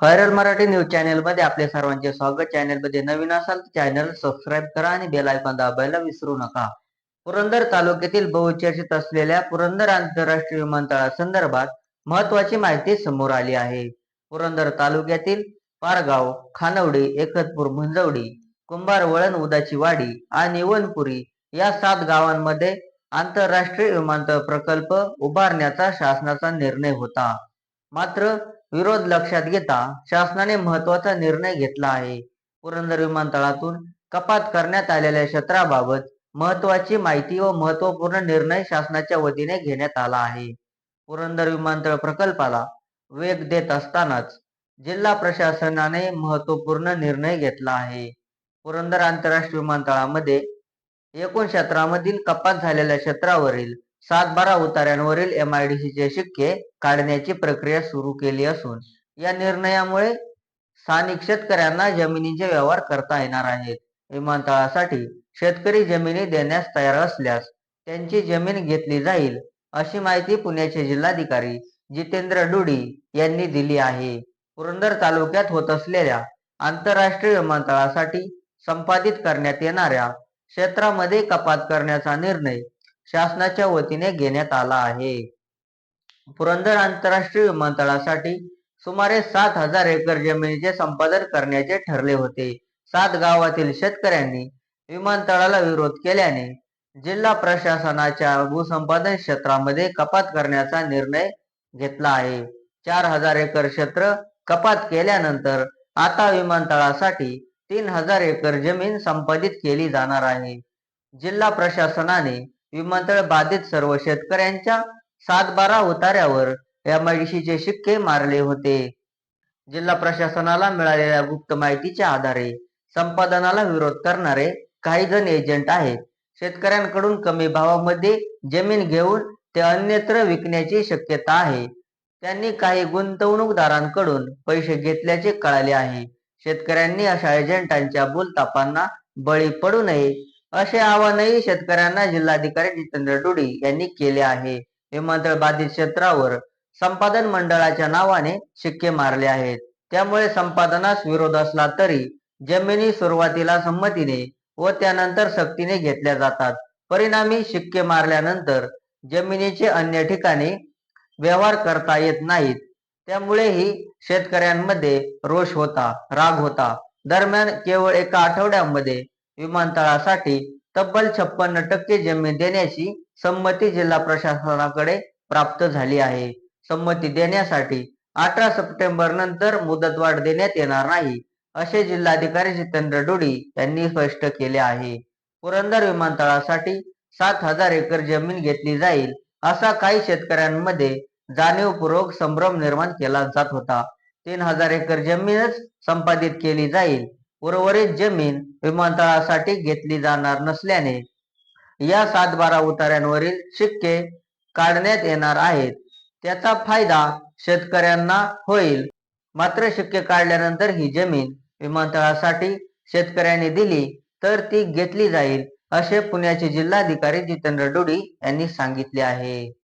Viral Marathi news चॅनलमध्ये आपले सर्वांचे स्वागत. चॅनलमध्ये नवीन असाल तर चॅनल सबस्क्राईब करा आणि बेल आयकॉन दाबायला विसरू नका. पुरंदर तालुक्यातील बहुचर्चित असलेल्या पुरंदर आंतरराष्ट्रीय विमानतळासंदर्भात महत्वाची माहिती समोर आली आहे. पुरंदर तालुक्यातील पारगाव खानवडी एकतपूर मुंजवडी कुंभार वळण उदाची वाडी आणि वनपुरी या सात गावांमध्ये आंतरराष्ट्रीय विमानतळ प्रकल्प उभारण्याचा शासनाचा निर्णय होता. मात्र विरोध लक्षात घेता शासनाने महत्त्वाचा निर्णय घेतला आहे. पुरंदर विमानतळातून कपात करण्यात आलेल्या क्षेत्राबाबत महत्वाची माहिती व महत्त्वपूर्ण निर्णय शासनाच्या वतीने घेण्यात आला आहे. पुरंदर विमानतळ प्रकल्पाला वेग देत असतानाच जिल्हा प्रशासनाने महत्त्वपूर्ण निर्णय घेतला आहे. पुरंदर आंतरराष्ट्रीय विमानतळामध्ये एकूण क्षेत्रामधील कपात झालेल्या क्षेत्रावरील सात बारा उतार्यांवरील एम आय डी चे शिक्के काढण्याची प्रक्रिया सुरू केली असून या निर्णयामुळे स्थानिक शेतकऱ्यांना जमिनीचे व्यवहार करता येणार आहेत. विमानतळासाठी शेतकरी जमिनी देण्यास तयार असल्यास त्यांची जमीन घेतली जाईल अशी माहिती पुण्याचे जिल्हाधिकारी जितेंद्र डुडी यांनी दिली आहे. पुरंदर तालुक्यात होत असलेल्या आंतरराष्ट्रीय विमानतळासाठी संपादित करण्यात येणाऱ्या क्षेत्रामध्ये कपात करण्याचा निर्णय शासनाच्या वतीने घेण्यात आला आहे. पुरंदर आंतरराष्ट्रीय विमानतळासाठी सुमारे सात हजार एकर जमिनीचे संपादन करण्याचे ठरले होते. सात गावातील शेतकऱ्यांनी विमानतळाला विरोध केल्याने जिल्हा प्रशासनाच्या भूसंपादन क्षेत्रामध्ये कपात करण्याचा निर्णय घेतला आहे. चार हजार एकर क्षेत्र कपात केल्यानंतर आता विमानतळासाठी तीन हजार एकर जमीन संपादित केली जाणार आहे. जिल्हा प्रशासनाने विमानतळ बाधित सर्व शेतकऱ्यांच्या सात बारा उतार्यावर एमआयडीसीचे शिक्के मारले होते. जिल्हा प्रशासनाला मिळालेल्या गुप्त माहितीच्या आधारे संपादनाला विरोध करणारे काही जण एजंट आहेत. शेतकऱ्यांकडून कमी भावामध्ये जमीन घेऊन ते अन्यत्र विकण्याची शक्यता आहे. त्यांनी काही गुंतवणूकदारांकडून पैसे घेतल्याचे कळाले आहे. शेतकऱ्यांनी अशा एजंटांच्या बोलतापांना बळी पडू नये असे आवाहनही शेतकऱ्यांना जिल्हाधिकारी जितेंद्र डुडी यांनी केले आहे. विमानतळ बाधित क्षेत्रावर संपादन मंडळाच्या नावाने शिक्के मारले आहेत. त्यामुळे संपादनास विरोध असला तरी जमिनी सुरुवातीला संमतीने व त्यानंतर सक्तीने घेतल्या जातात. परिणामी शिक्के मारल्यानंतर जमिनीचे अन्य ठिकाणी व्यवहार करता येत नाहीत. त्यामुळेही शेतकऱ्यांमध्ये रोष होता राग होता. दरम्यान केवळ एका आठवड्यामध्ये विमानतळासाठी तब्बल छप्पन्न टक्के जमीन देण्याची संमती जिल्हा प्रशासनाकडे प्राप्त झाली आहे. संमती देण्यासाठी अठरा सप्टेंबर नंतर मुदतवाढ देण्यात येणार नाही असे जिल्हाधिकारी जितेंद्र डुडी यांनी स्पष्ट केले आहे. पुरंदर विमानतळासाठी सात हजार एकर जमीन घेतली जाईल असा काही शेतकऱ्यांमध्ये जाणीवपूर्वक संभ्रम निर्माण केला जात होता. तीन हजार एकर जमीनच संपादित केली जाईल. उर्वरित जमीन विमानतळासाठी घेतली जाणार नसल्याने या सात बारा उतार्यांवरील शिक्के काढण्यात येणार आहेत. त्याचा फायदा शेतकऱ्यांना होईल. मात्र शिक्के काढल्यानंतर ही जमीन विमानतळासाठी शेतकऱ्यांनी दिली तर ती घेतली जाईल असे पुण्याचे जिल्हाधिकारी जितेंद्र डुडी यांनी सांगितले आहे.